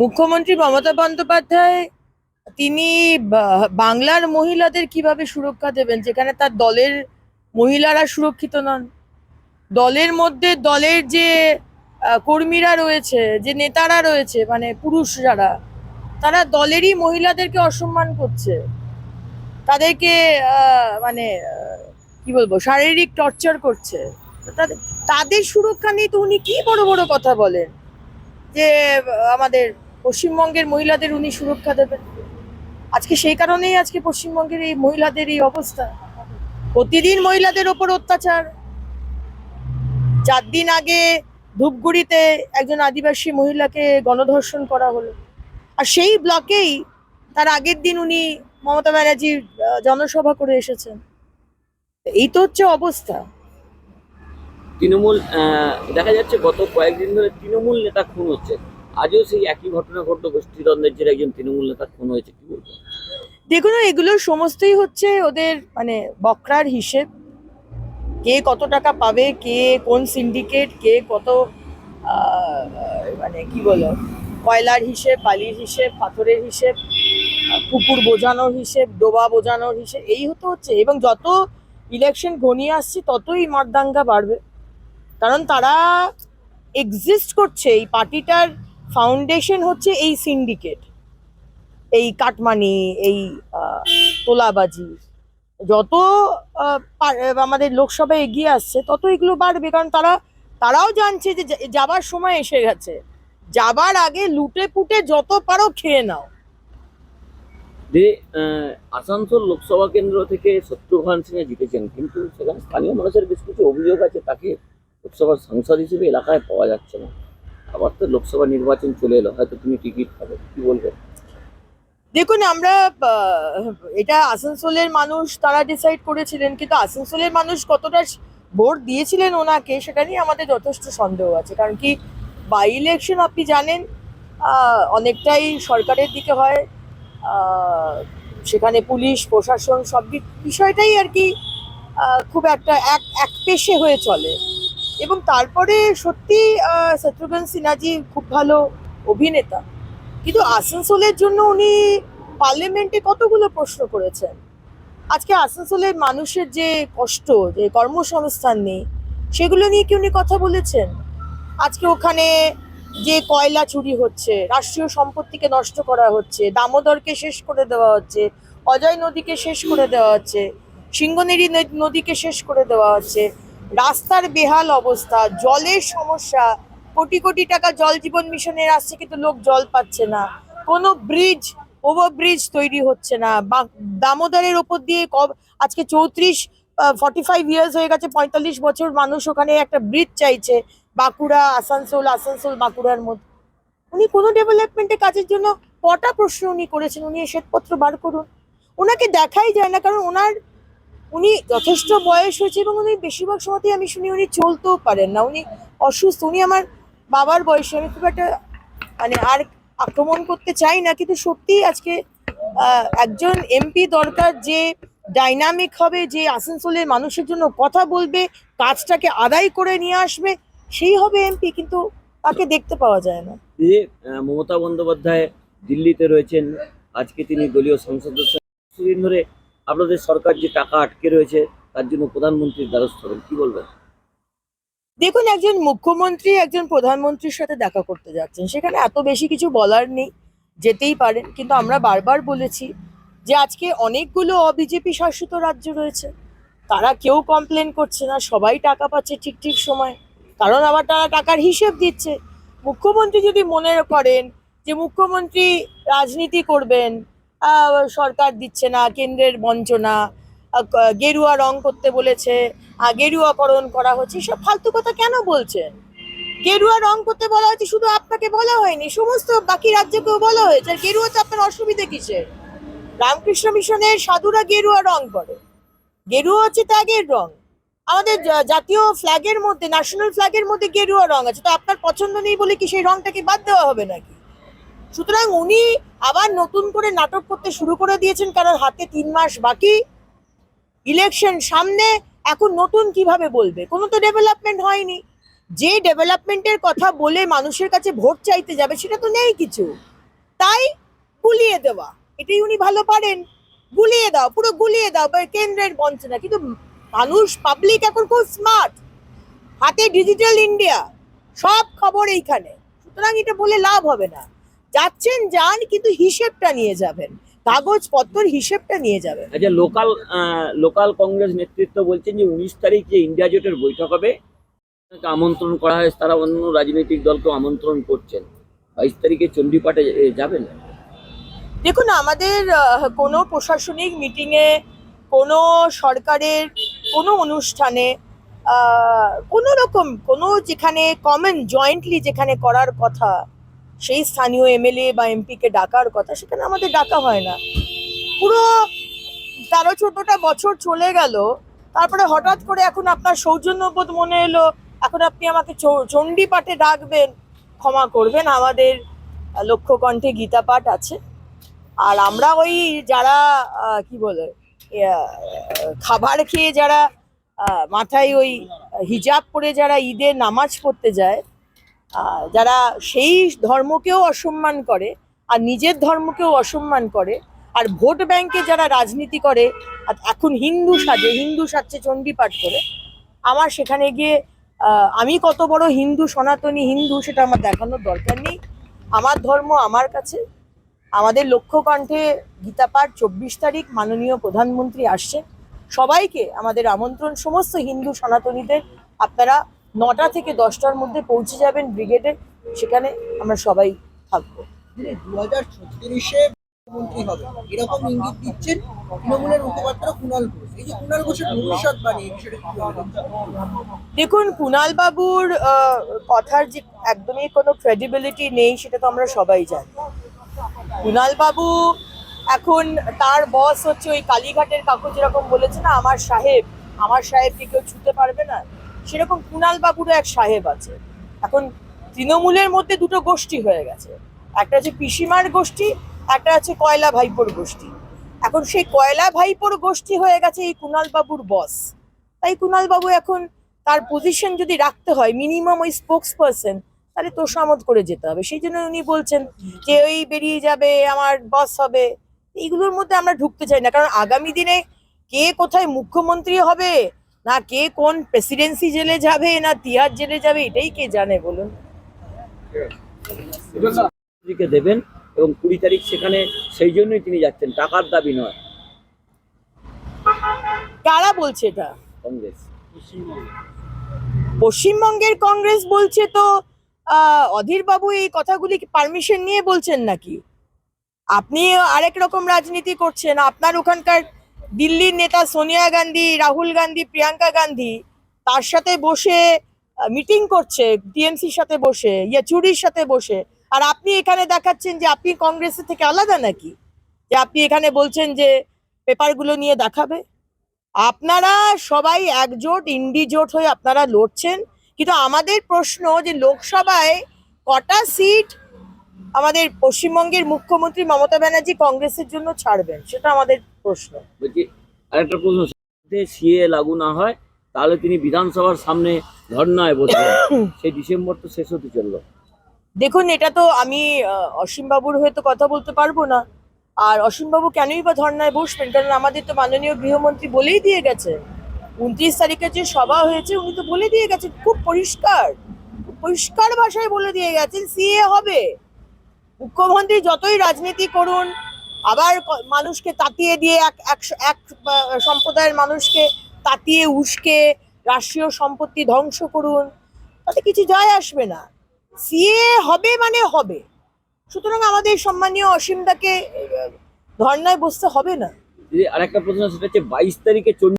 মুখ্যমন্ত্রী মমতা বন্দ্যোপাধ্যায়, তিনি বাংলার মহিলাদের কীভাবে সুরক্ষা দেবেন? যেখানে তার দলের মহিলারা সুরক্ষিত নন। দলের মধ্যে দলের যে কর্মীরা রয়েছে, যে নেতারা রয়েছে মানে পুরুষ যারা, তারা দলেরই মহিলাদেরকে অসম্মান করছে। তাদেরকে মানে কি বলব, শারীরিক টর্চার করছে। তাদের তাদের সুরক্ষা নিয়ে তো উনি কি বড় বড় কথা বলেন? যে, আমাদের পশ্চিমবঙ্গের মহিলাদের উনি সুরক্ষা দেবেন। আজকে সেই কারণেই আজকে পশ্চিমবঙ্গের এই মহিলাদের এই অবস্থা। প্রতিদিন মহিলাদের ওপর অত্যাচার। চার দিন আগে ধূপগুড়িতে একজন আদিবাসী মহিলাকে গণধর্ষণ করা হলো। আর সেই ব্লকেই তার আগের দিন উনি মমতা ব্যানার্জির জনসভা করে এসেছেন। এই তো হচ্ছে অবস্থা। তৃণমূল দেখা যাচ্ছে গত কয়েকদিন ধরে তৃণমূল নেতা খুন হচ্ছে। আজও সেই একই ঘটনা ঘটলো, গোষ্ঠীদ্বন্দ্বের একজন তৃণমূল নেতা খুন হয়েছে, কি বলব দেখুন, এগুলো সমস্তই হচ্ছে ওদের মানে বকরার হিসেব। কে কত টাকা পাবে, কে কোন সিন্ডিকেট কে কত মানে কি বলো, কয়লার হিসেব, বালির হিসেব, পাথরের হিসেব, পুকুর বোঝানোর হিসেব, ডোবা বোঝানোর হিসেব, এই হতে হচ্ছে। এবং যত ইলেকশন ঘনিয়ে আসছে, ততই মারদাঙ্গা বাড়বে। কারণ তারা এক্সিস্ট করছে, এই পার্টিটার ফাউন্ডেশন হচ্ছে এই সিন্ডিকেট এই কাটমানি, এই তোলাবাজি। যত আমাদের লোকসভায় এগিয়ে আসছে, তত এগুলো বাড়বে। কারণ তারা, তারাও জানছে যে যাবার সময় এসে গেছে। যাবার আগে লুটে পুটে যত পারো খেয়ে নাও। যে আসানসোল লোকসভা কেন্দ্র থেকে শত্রুঘ্ন সিংহে জিতেছেন, কিন্তু সেখানে স্থানীয় মানুষের বেশ কিছু অভিযোগ আছে, তাকে লোকসভার সাংসদ হিসেবে এলাকায় পাওয়া যাচ্ছে না। আবার তো লোকসভা নির্বাচন চলে এলো, হয়তো তুমি টিকিট পাবে, কি বলবে? দেখুন, আমরা এটা আসানসোলের মানুষ তারা ডিসাইড করেছিলেন, কিন্তু আসানসোলের মানুষ কতটা ভোট দিয়েছিলেন ওনাকে, সেটা নিয়ে আমাদের যথেষ্ট সন্দেহ আছে। কারণ কি বাই ইলেকশন আপনি জানেন অনেকটাই সরকারের দিকে হয় সেখানে পুলিশ, প্রশাসন, সব বিষয়টাই আর কি খুব একটা এক এক পেশে হয়ে চলে। এবং তারপরে সত্যি শত্রুঘ্ন সিনহাজি খুব ভালো অভিনেতা। কিন্তু আসানসোলের জন্য উনি পার্লামেন্টে কতগুলো প্রশ্ন করেছেন? আজকে আসানসোলের মানুষের যে কষ্ট, যে কর্মসংস্থান নেই, সেগুলো নিয়ে কি উনি কথা বলেছেন? আজকে ওখানে যে কয়লা চুরি হচ্ছে, রাষ্ট্রীয় সম্পত্তিকে নষ্ট করা হচ্ছে, দামোদরকে শেষ করে দেওয়া হচ্ছে, অজয় নদীকে শেষ করে দেওয়া হচ্ছে, সিংহনেরি নদ- নদীকে শেষ করে দেওয়া হচ্ছে রাস্তার বেহাল অবস্থা, জলের সমস্যা, কোটি কোটি টাকা জল জীবন মিশনের আসছে কিন্তু লোক জল পাচ্ছে না। কোনো ব্রিজ ওভার ব্রিজ তৈরি হচ্ছে না। দামোদরের ওপর দিয়ে কব- আজকে চৌত্রিশ ফর্টি ফাইভ ইয়ার্স হয়ে গেছে, পঁয়তাল্লিশ বছর মানুষ ওখানে একটা ব্রিজ চাইছে, বাঁকুড়া, আসানসোল আসানসোল, বাঁকুড়ার মধ্যে। উনি কোনো ডেভেলপমেন্টের কাজের জন্য কটা প্রশ্ন উনি করেছেন, উনি শ্বেতপত্র বার করুন। ওনাকে দেখাই যায় না, কারণ ওনার উনি যথেষ্ট বয়স হয়েছে এবং উনি বেশিরভাগ সময়তেই আমি শুনি উনি চলতেও পারেন না। উনি অসুস্থ, উনি আমার বাবার বয়সে। আমি খুব একটা মানে আর আক্রমণ করতে চাই না, কিন্তু সত্যি আজকে একজন এমপি দরকার যে ডাইনামিক হবে, যে আসানসোলের মানুষের জন্য কথা বলবে, কাজটাকে আদায় করে নিয়ে আসবে, সেই হবে এমপি, কিন্তু তাকে দেখতে পাওয়া যায় না। যে মমতা বন্দ্যোপাধ্যায় দিল্লিতে রয়েছেন। আজকে তিনি দলীয় সংসদ সদস্য। ধরে আপনাদের সরকার যে টাকা আটকে রয়েছে, তার জন্য প্রধানমন্ত্রীর দ্বারস্থ হবেন কি বলবেন? দেখুন, একজন মুখ্যমন্ত্রী, একজন প্রধানমন্ত্রীর সাথে দেখা করতে যাচ্ছেন, সেখানে এত বেশি কিছু বলার নেই, যেতেই পারেন, কিন্তু আমরা বারবার বলেছি যে আজকে অনেকগুলো অবিজেপি শাসিত রাজ্য রয়েছে, তারা কেউ কমপ্লেন করছে না, সবাই টাকা পাচ্ছে ঠিক ঠিক সময়, কারণ আবার তারা টাকার হিসেব দিচ্ছে। মুখ্যমন্ত্রী যদি মনে করেন যে মুখ্যমন্ত্রী রাজনীতি করবেন সরকার দিচ্ছে না, কেন্দ্রের বঞ্চনা গেরুয়া রং করতে বলেছে গেরুয়াকরণ করা হচ্ছে সব ফালতু কথা কেন বলছেন গেরুয়া রং করতে বলা হয়েছে, শুধু আপনাকে বলা হয়নি, সমস্ত বাকি রাজ্যকেও বলা হয়েছে, আর গেরুয়াতে আপনার অসুবিধে কিসের? রামকৃষ্ণ মিশনের সাধুরা গেরুয়া রং করে। গেরুয়া হচ্ছে ত্যাগের রং। আমাদের জাতীয় ফ্ল্যাগের মধ্যে ন্যাশনাল ফ্ল্যাগের মধ্যে গেরুয়া রং আছে, তো আপনার পছন্দ নেই বলে কি সেই রংটাকে বাদ দেওয়া হবে নাকি? সুতরাং উনি আবার নতুন করে নাটক করতে শুরু করে দিয়েছেন কারণ হাতে তিন মাস বাকি? ইলেকশন সামনে, এখন নতুন কীভাবে বলবে? কোনো তো ডেভেলপমেন্ট হয়নি। যে ডেভেলপমেন্টের কথা বলে মানুষের কাছে ভোট চাইতে যাবে, সেটা তো নেই কিছু। তাই গুলিয়ে দেওয়া। এটাই উনি ভালো পারেন। গুলিয়ে দাও, পুরো গুলিয়ে দাও কেন্দ্রের বঞ্চনা। কিন্তু মানুষ পাবলিক এখন খুব স্মার্ট হাতে ডিজিটাল ইন্ডিয়া সব খবর এইখানে। সুতরাং এটা বলে লাভ হবে না। যাচ্ছেন যান কিন্তু হিসেবটা নিয়ে যাবেন। কাগজপত্রের হিসেবটা নিয়ে যাবেন। আচ্ছা লোকাল লোকাল কংগ্রেস নেতৃত্ব বলছেন যে উনিশ তারিখ যে ইন্ডিয়া জোটের বৈঠক হবে আমন্ত্রণ করা হয় তারা অন্য রাজনৈতিক দলকে আমন্ত্রণ করছেন। বাইশ তারিখে চণ্ডীপাঠে যাবেন? দেখুন আমাদের কোনো প্রশাসনিক মিটিংয়ে কোনো সরকারের কোনো অনুষ্ঠানে কোনো রকম কোনো যেখানে কমন জয়েন্টলি যেখানে করার কথা সেই স্থানীয় এমএলএ বা এমপিকে ডাকার কথা সেখানে আমাদের ডাকা হয় না। পুরো তেরো চোদ্দটা বছর চলে গেল তারপরে হঠাৎ করে এখন আপনার সৌজন্যবোধ মনে এলো এখন আপনি আমাকে চণ্ডী পাঠে ডাকবেন ক্ষমা করবেন আমাদের আহ, লক্ষ্যকণ্ঠে গীতা পাঠ আছে। আর আমরা ওই যারা কি বলে খাবার খেয়ে যারা মাথায় ওই হিজাব পরে যারা ঈদের নামাজ পড়তে যায় যারা সেই ধর্মকেও অসম্মান করে আর নিজের ধর্মকেও অসম্মান করে, আর ভোট ব্যাংকে যারা রাজনীতি করে, আর এখন হিন্দু সাজে, হিন্দু সাজছে চণ্ডী পাঠ করে, আমার সেখানে গিয়ে আমি কত বড় হিন্দু সনাতনী হিন্দু সেটা আমার দেখানোর দরকার নেই। আমার ধর্ম আমার কাছে। আমাদের লক্ষ্যকণ্ঠে গীতাপাঠ চব্বিশ তারিখ মাননীয় প্রধানমন্ত্রী আসছে সবাইকে আমাদের আমন্ত্রণ, সমস্ত হিন্দু সনাতনীদের, আপনারা নটা থেকে দশটার মধ্যে পৌঁছে যাবেন ব্রিগেডে সেখানে আমরা সবাই থাকব। দু হাজার ছত্রিশে মুখ্যমন্ত্রী হবে। এরকম ইঙ্গিত দিচ্ছেন তৃণমূলের মুখপাত্র কুণাল ঘোষ। এই যে কুণাল ঘোষের ভবিষ্যৎবাণী এই বিষয়টা দেখুন কুণাল বাবুর আহ, কথার যে একদমই কোনো ক্রেডিবিলিটি নেই সেটা তো আমরা সবাই জানি। কুণাল বাবু এখন তার বস হচ্ছে ওই কালীঘাটের কাকু যেরকম বলেছে না আমার সাহেব। আমার সাহেবকে কেউ ছুতে পারবে না। সেরকম কুণাল বাবুরও এক সাহেব আছে। এখন তৃণমূলের মধ্যে দুটো গোষ্ঠী হয়ে গেছে। একটা হচ্ছে পিসিমার গোষ্ঠী, একটা আছে কয়লা ভাইপোর গোষ্ঠী। এখন সেই কয়লা ভাইপোর গোষ্ঠী হয়ে গেছে এই কুণাল বাবুর বস তাই কুণাল বাবু এখন তার পজিশন যদি রাখতে হয় মিনিমাম ওই স্পোক্স পার্সন তাহলে তোষামত করে যেতে হবে। সেই জন্য উনি বলছেন যে, ওই বেরিয়ে যাবে, আমার বস হবে। এইগুলোর মধ্যে আমরা ঢুকতে চাই না। কারণ আগামী দিনে কে কোথায় মুখ্যমন্ত্রী হবে না কে কোন প্রেসিডেন্সি জেলে যাবে না তিহার জেলে যাবে এটাই কে জানে বলুন। দেবেন এবং কুড়ি তারিখ সেখানে সেই জন্যই তিনি যাচ্ছেন টাকার দাবি নয়। কারা বলছে এটা? কংগ্রেস। পশ্চিমবঙ্গের কংগ্রেস বলছে তো অধীর বাবু এই কথাগুলি পারমিশন নিয়ে বলছেন নাকি? আপনি আরেক রকম রাজনীতি করছেন আপনার ওখানকার দিল্লির নেতা সোনিয়া গান্ধী, রাহুল গান্ধী, প্রিয়াঙ্কা গান্ধী, তার সাথে বসে মিটিং করছে টিএমসির সাথে বসে, ইয়েচুরির সাথে বসে। আর আপনি এখানে দেখাচ্ছেন যে আপনি কংগ্রেসের থেকে আলাদা নাকি? যে আপনি এখানে বলছেন যে পেপারগুলো নিয়ে দেখাবে? আপনারা সবাই একজোট, ইন্ডিজোট হয়ে আপনারা লড়ছেন। কিন্তু আমাদের প্রশ্ন যে লোকসভায় কটা সিট আমাদের পশ্চিমবঙ্গের মুখ্যমন্ত্রী মমতা ব্যানার্জি কংগ্রেসের জন্য ছাড়বেন, সেটা আমাদের প্রশ্ন। বলছি আরেকটা প্রশ্ন সিএ লাগু না হয় তাহলে তিনি বিধানসভার সামনে ধর্নায় বসবেন। সেই ডিসেম্বর তো শেষ হতে চলল। দেখুন এটা তো আমি অসীমবাবুর হয়ে তো কথা বলতে পারব না। আর অসীমবাবু কেনই বা ধর্নায় বসবেন? কারণ আমাদের তো মাননীয় গৃহমন্ত্রী বলেই দিয়ে গেছে উনত্রিশ তারিখে যে সভা হয়েছে উনি তো বলে দিয়ে গেছেন। খুব পরিষ্কার খুব পরিষ্কার ভাষায় বলে দিয়ে গেছেন সিএ হবে। মুখ্যমন্ত্রী যতই রাজনীতি করুন আবার মানুষকে তাতিয়ে দিয়ে এক এক সম্প্রদায়ের মানুষকে তাতিয়ে উস্কে রাষ্ট্রীয় সম্পত্তি ধ্বংস করুন, তাতে কিছু যায় আসবে না। সিএ হবে মানে হবে। সুতরাং আমাদের সম্মানীয় অসীমদাকে ধর্নায় বসতে হবে না। আরেকটা প্রশ্ন সেটা হচ্ছে বাইশ তারিখে